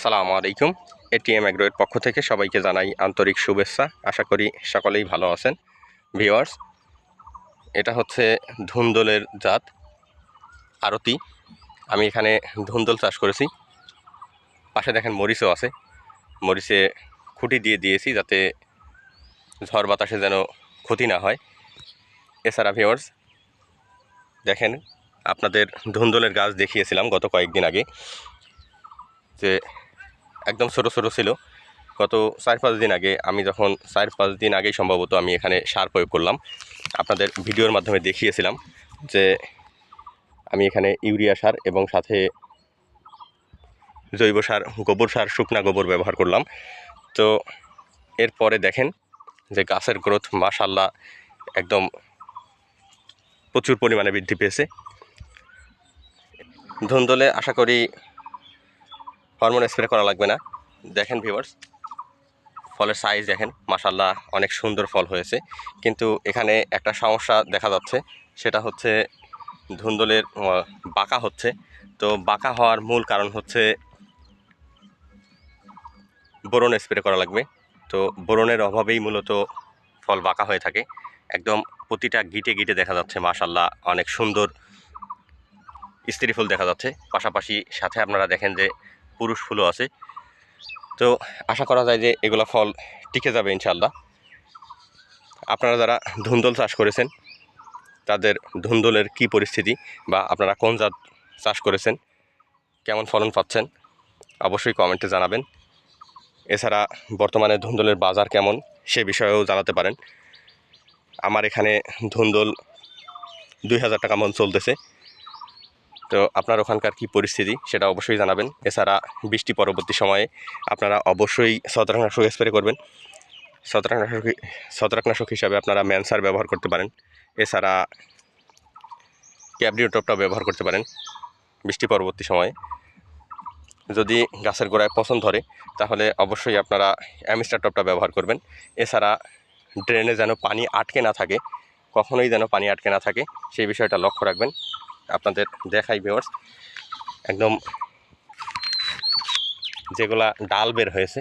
আসসালামু আলাইকুম। এটিএম অ্যাগ্রোয়ের পক্ষ থেকে সবাইকে জানাই আন্তরিক শুভেচ্ছা। আশা করি সকলেই ভালো আছেন। ভিওয়ার্স এটা হচ্ছে ধুন্দলের জাত, আরতি। আমি এখানে ধুন্দল চাষ করেছি। পাশে দেখেন মরিচও আছে। মরিচে খুঁটি দিয়ে দিয়েছি যাতে ঝড় বাতাসে যেন ক্ষতি না হয়। এছাড়া ভিওয়ার্স দেখেন, আপনাদের ধুন্দলের গাছ দেখিয়েছিলাম গত কয়েকদিন আগে যে একদম ছোটো ছোটো ছিল। গত চার, পাঁচ দিন আগে আমি যখন চার, পাঁচ দিন আগেই সম্ভবত আমি এখানে সার প্রয়োগ করলাম, আপনাদের ভিডিওর মাধ্যমে দেখিয়েছিলাম যে আমি এখানে ইউরিয়া সার এবং সাথে জৈব সার, গোবর সার, শুকনা গোবর ব্যবহার করলাম। তো এরপরে দেখেন যে গাছের গ্রোথ মাশাল্লাহ একদম প্রচুর পরিমাণে বৃদ্ধি পেয়েছে। ধুন্দলে আশা করি হরমোন স্প্রে করা লাগবে না। দেখেন ভিউয়ার্স ফলের সাইজ দেখেন মাসাল্লাহ অনেক সুন্দর ফল হয়েছে। কিন্তু এখানে একটা সমস্যা দেখা যাচ্ছে, সেটা হচ্ছে ধুন্দলের বাঁকা হচ্ছে। তো বাঁকা হওয়ার মূল কারণ হচ্ছে বোরন স্প্রে করা লাগবে। তো বোরনের অভাবেই মূলত ফল বাঁকা হয়ে থাকে। একদম প্রতিটা গিটে গিটে দেখা যাচ্ছে মাসাল্লাহ অনেক সুন্দর স্ত্রী ফুল দেখা যাচ্ছে। পাশাপাশি সাথে আপনারা দেখেন যে পুরুষ ফুলও আছে। তো আশা করা যায় যে এগুলো ফল টিকে যাবে ইনশাল্লাহ আপনারা যারা ধুন্দল চাষ করেছেন, তাদের ধুন্দলের কি পরিস্থিতি বা আপনারা কোন জাত চাষ করেছেন, কেমন ফলন পাচ্ছেন, অবশ্যই কমেন্টে জানাবেন। এছাড়া বর্তমানে ধুন্দলের বাজার কেমন, সে বিষয়েও জানাতে পারেন। আমার এখানে ধুন্দল দুই হাজার টাকা মন চলতেছে। তো আপনার ওখানকার কি পরিস্থিতি সেটা অবশ্যই জানাবেন। এছাড়া বৃষ্টি পরবর্তী সময়ে আপনারা অবশ্যই ছত্রাকনাশক স্প্রে করবেন। ছত্রাকনাশক ছত্রাকনাশক হিসাবে আপনারা ম্যানসার ব্যবহার করতে পারেন। এছাড়া ক্যাবরিও টপটা ব্যবহার করতে পারেন বৃষ্টি পরবর্তী সময়ে। যদি গাছের গোড়ায় পছন্দ ধরে, তাহলে অবশ্যই আপনারা অ্যামিস্টার টপটা ব্যবহার করবেন। এছাড়া ড্রেনে যেন পানি আটকে না থাকে, কখনোই যেন পানি আটকে না থাকে, সেই বিষয়টা লক্ষ্য রাখবেন। আপনাদের দেখাই ভিওর্স একদম যেগুলা ডাল বের হয়েছে,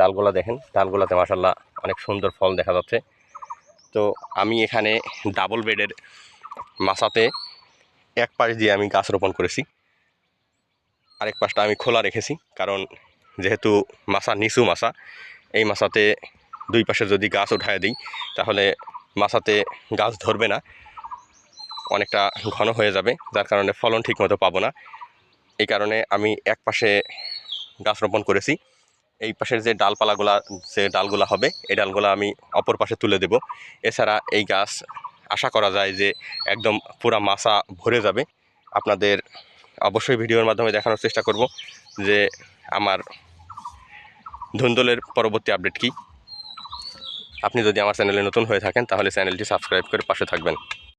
ডালগুলা দেখেন। ডালগুলাতে মাসাল্লাহ অনেক সুন্দর ফল দেখা যাচ্ছে। তো আমি এখানে ডাবল বেডের মাসাতে এক পাশ দিয়ে আমি গাছ রোপণ করেছি। আরেক পাশটা আমি খোলা রেখেছি, কারণ যেহেতু মাসা নিচু মাসা এই মাসাতে দুই পাশে যদি গাছ উঠায় দিই, তাহলে মাসাতে গাছ ধরবে না। অনেকটা ঘন হয়ে যাবে, যার কারণে ফলন ঠিকমতো পাবো না। এই কারণে আমি এক পাশে গাছ রোপণ করেছি। এই পাশের যে ডালপালাগুলা, যে ডালগুলা হবে, এই ডালগুলা আমি অপর পাশে তুলে দেব। এছাড়া এই গাছ, আশা করা যায় যে একদম পুরা মাছা ভরে যাবে। আপনাদের অবশ্যই ভিডিওর মাধ্যমে দেখানোর চেষ্টা করব যে আমার ধুন্দলের পরবর্তী আপডেট কি। আপনি যদি আমার চ্যানেলে নতুন হয়ে থাকেন, তাহলে চ্যানেলটি সাবস্ক্রাইব করে পাশে থাকবেন।